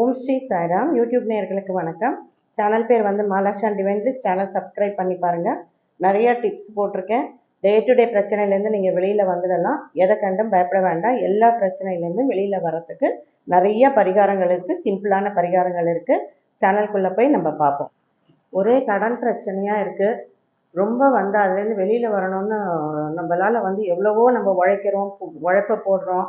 ஓம் Sri Sairam. YouTube நேர்களுக்கு வணக்கம். Channel பேர் வந்து மாலாஷான் டிவைன்ஸ் சேனல் சப்ஸ்கிரைப் பண்ணி பாருங்கள் நிறைய டிப்ஸ் போட்டிருக்கேன். டே டு டே பிரச்சனையிலேருந்து நீங்கள் வெளியில் வந்துடலாம் எதை கண்டும் பயப்பட வேண்டாம். எல்லா பிரச்சனையிலேருந்தும் வெளியில் வரத்துக்கு நிறைய பரிகாரங்கள் இருக்குது சிம்பிளான பரிகாரங்கள் இருக்குது சேனல்குள்ளே போய் நம்ம பார்ப்போம். ஒரே கடன் பிரச்சனையாக இருக்குது ரொம்ப வந்து அதுலேருந்து வெளியில் வரணும்னு நம்மளால் வந்து எவ்வளவோ நம்ம உழைக்கிறோம் உழைப்ப போடுறோம்.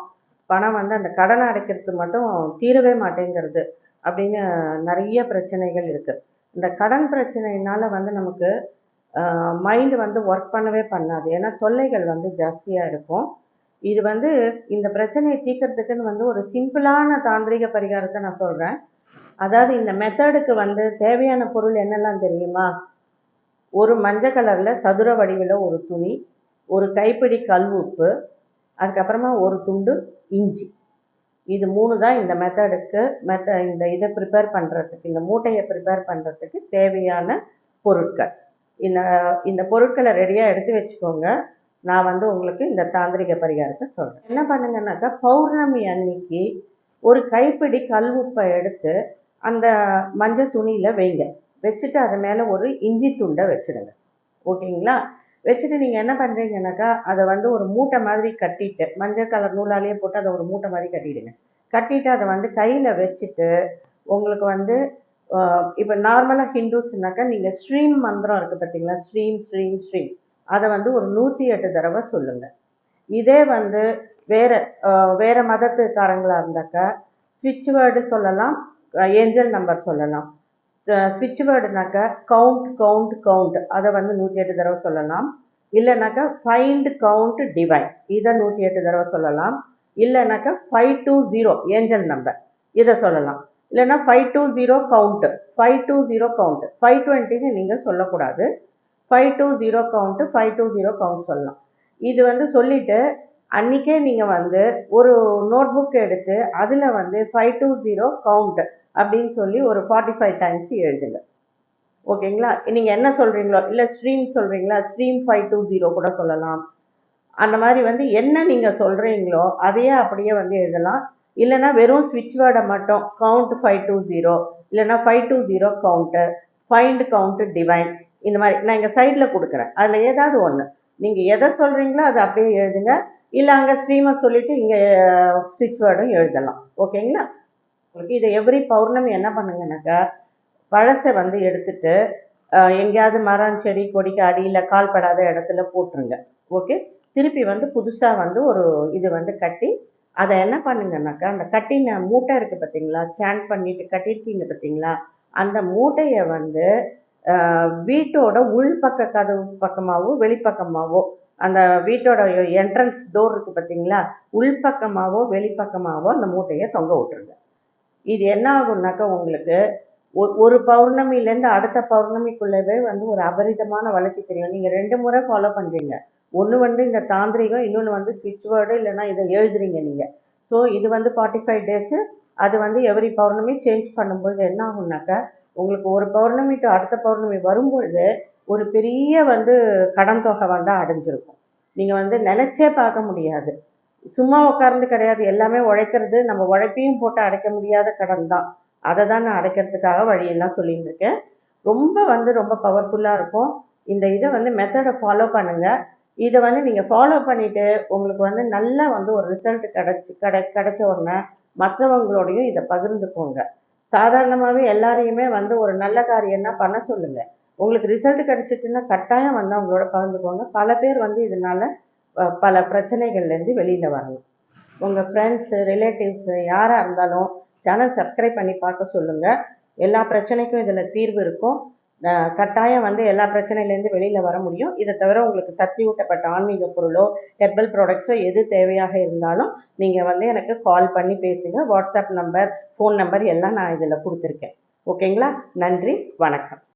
பணம் வந்து அந்த கடனை அடைக்கிறது மட்டும் தீரவே மாட்டேங்கிறது அப்படின்னு நிறைய பிரச்சனைகள் இருக்குது இந்த கடன் பிரச்சனைனால் வந்து நமக்கு மைண்டு வந்து ஒர்க் பண்ணவே பண்ணாது. ஏன்னா தொல்லைகள் வந்து ஜாஸ்தியாக இருக்கும். இது வந்து இந்த பிரச்சனையை தீர்க்கறதுக்குன்னு வந்து ஒரு சிம்பிளான தாந்திரிக பரிகாரத்தை நான் சொல்கிறேன் அதாவது இந்த மெத்தடுக்கு வந்து தேவையான பொருள் என்னெல்லாம் தெரியுமா? ஒரு மஞ்சள் கலரில் சதுர வடிவில் ஒரு துணி ஒரு கைப்பிடி கல் உப்பு அதுக்கப்புறமா ஒரு துண்டு இஞ்சி. இது மூணு தான் இந்த மெத்தடுக்கு மெத்த இந்த இதை ப்ரிப்பேர் பண்ணுறதுக்கு இந்த மூட்டையை ப்ரிப்பேர் பண்ணுறதுக்கு தேவையான பொருட்கள். இந்த இந்த பொருட்களை ரெடியாக எடுத்து வச்சுக்கோங்க. நான் வந்து உங்களுக்கு இந்த தாந்திரிக பரிகாரத்தை சொல்கிறேன் என்ன பண்ணுங்கன்னாக்கா பௌர்ணமி அன்னைக்கு ஒரு கைப்பிடி கல் உப்பை எடுத்து அந்த மஞ்சள் துணியில் வைங்க. வச்சுட்டு அது மேலே ஒரு இஞ்சி துண்டை வச்சுடுங்க. ஓகேங்களா? வச்சுட்டு நீங்கள் என்ன பண்ணுறீங்கனாக்கா அதை வந்து ஒரு மூட்டை மாதிரி கட்டிட்டு மஞ்சள் கலர் நூலாலேயே போட்டு அதை ஒரு மூட்டை மாதிரி கட்டிடுங்க. கட்டிட்டு அதை வந்து கையில் வச்சுட்டு உங்களுக்கு வந்து இப்போ நார்மலாக ஹிந்துஸ்னாக்கா நீங்கள் ஸ்ரீம் மந்திரம் இருக்குது பார்த்தீங்களா ஸ்ரீம் ஸ்ரீம் ஸ்ரீம். அதை வந்து ஒரு நூற்றி எட்டு தடவை சொல்லுங்கள் இதே வந்து வேறு வேறு மதத்துக்காரங்களாக இருந்தாக்கா ஸ்விட்ச் வேர்டு சொல்லலாம் ஏஞ்சல் நம்பர் சொல்லலாம். ஸ்விட்ச் வேர்டுனாக்கா கவுண்ட் கவுண்ட் கவுண்ட் அதை வந்து நூற்றி எட்டு தடவை சொல்லலாம். இல்லைனாக்கா ஃபைண்ட் கவுண்ட் டிவைன் இதை நூற்றி எட்டு தடவை சொல்லலாம். இல்லைனாக்கா five two zero angel number இதை சொல்லலாம். இல்லைன்னா five two zero count five two zero count five டுவெண்ட்டின்னு நீங்கள் சொல்லக்கூடாது. Five two zero count five two zero count சொல்லலாம். இது வந்து சொல்லிவிட்டு அன்றைக்கே நீங்கள் வந்து ஒரு நோட் புக் எடுத்து அதில் வந்து ஃபைவ் டூ ஜீரோ கவுண்ட்டு அப்படின்னு சொல்லி ஒரு ஃபார்ட்டி ஃபைவ் டைம்ஸ் எழுதுங்க. ஓகேங்களா நீங்கள் என்ன சொல்கிறீங்களோ இல்லை ஸ்ட்ரீம் சொல்கிறீங்களா ஸ்ட்ரீம் ஃபைவ் டூ ஜீரோ கூட சொல்லலாம். அந்த மாதிரி வந்து என்ன நீங்கள் சொல்கிறீங்களோ அதையே அப்படியே வந்து எழுதலாம். இல்லைனா வெறும் ஸ்விட்ச் வேர்டை மட்டும் கவுண்ட் ஃபைவ் டூ ஜீரோ இல்லைனா five two zero count find count divine இந்த மாதிரி நான் இங்கே சைடில் கொடுக்குறேன். அதில் ஏதாவது ஒன்று நீங்கள் எதை சொல்கிறீங்களோ அதை அப்படியே எழுதுங்க. இல்லை அங்கே ஸ்ட்ரீமை சொல்லிவிட்டு இங்கே ஸ்விட்ச் வேர்டும் எழுதலாம். ஓகேங்களா உங்களுக்கு இதை எவ்ரி பௌர்ணமி என்ன பண்ணுங்கனாக்கா பழசை வந்து எடுத்துட்டு எங்கேயாவது மரம் செடி கொடிக்கு அடியில் கால்படாத இடத்துல போட்டுருங்க. ஓகே? திருப்பி வந்து புதுசாக வந்து ஒரு இது வந்து கட்டி அதை என்ன பண்ணுங்கனாக்கா அந்த கட்டின மூட்டை இருக்குது பார்த்தீங்களா? ஸ்டாண்ட் பண்ணிட்டு கட்டியிருக்கீங்க பார்த்தீங்களா? அந்த மூட்டையை வந்து வீட்டோட உள்பக்க கதவு பக்கமாகவோ வெளிப்பக்கமாகவோ அந்த வீட்டோட என்ட்ரன்ஸ் டோர் இருக்குது பார்த்தீங்களா? உள்பக்கமாகவோ வெளிப்பக்கமாகவோ அந்த மூட்டையை தொங்க விட்டுருங்க. இது என்ன ஆகும்னாக்கா உங்களுக்கு ஒரு பௌர்ணமிலேருந்து அடுத்த பௌர்ணமிக்குள்ளவே வந்து ஒரு அபரிதமான வளர்ச்சி தெரியும். நீங்கள் ரெண்டு முறை ஃபாலோ பண்ணுறீங்க ஒன்று வந்து இந்த தாந்திரிகம் இன்னொன்று வந்து ஸ்விட்ச் வேர்டு இல்லைன்னா இதை எழுதுறீங்க நீங்கள் ஸோ இது வந்து ஃபார்ட்டி ஃபைவ் டேஸு அது வந்து எவ்ரி பௌர்ணமி சேஞ்ச் பண்ணும்போது என்ன ஆகும்னாக்கா உங்களுக்கு ஒரு பௌர்ணமி டு அடுத்த பௌர்ணமி வரும்பொழுது ஒரு பெரிய வந்து கடன் தொகை வந்து அடைஞ்சிருக்கும். நீங்கள் வந்து நினச்சே பார்க்க முடியாது. சும்மா உட்கார்ந்து கிடையாது. எல்லாமே உழைக்கிறது நம்ம உழைப்பையும் போட்டு அடைக்க முடியாத கடன் தான். அதை தான் நான் அடைக்கிறதுக்காக வழியெல்லாம் சொல்லிட்டு இருக்கேன் ரொம்ப வந்து ரொம்ப பவர்ஃபுல்லாக இருக்கும். இந்த இதை வந்து மெத்தடை ஃபாலோ பண்ணுங்கள் இதை வந்து நீங்கள் ஃபாலோ பண்ணிவிட்டு உங்களுக்கு வந்து நல்லா வந்து ஒரு ரிசல்ட் கிடச்சி கிடை கிடச்ச உடனே மற்றவங்களோடையும் இதை பகிர்ந்துக்கோங்க. சாதாரணமாகவே எல்லாரையுமே வந்து ஒரு நல்ல காரியம்னா பண்ண சொல்லுங்கள் உங்களுக்கு ரிசல்ட் கிடச்சிட்டுன்னா கட்டாயம் வந்து அவங்களோட பகிர்ந்துக்கோங்க. பல பேர் வந்து இதனால் பல பிரச்சனைகள்லேருந்து வெளியில் வரணும் உங்கள் ஃப்ரெண்ட்ஸு ரிலேட்டிவ்ஸு யாராக இருந்தாலும் சேனல் சப்ஸ்கிரைப் பண்ணி பார்க்க சொல்லுங்கள் எல்லா பிரச்சனைக்கும் இதில் தீர்வு இருக்கும். கட்டாயம் வந்து எல்லா பிரச்சனையிலேருந்து வெளியில் வர முடியும். இதை தவிர உங்களுக்கு சக்தி ஊட்டப்பட்ட ஆன்மீக பொருளோ ஹெர்பல் ப்ராடக்ட்ஸோ எது தேவையாக இருந்தாலும் நீங்கள் வந்து எனக்கு கால் பண்ணி பேசுங்க. வாட்ஸ்அப் நம்பர் ஃபோன் நம்பர் எல்லாம் நான் இதில் கொடுத்துருக்கேன். ஓகேங்களா நன்றி வணக்கம்.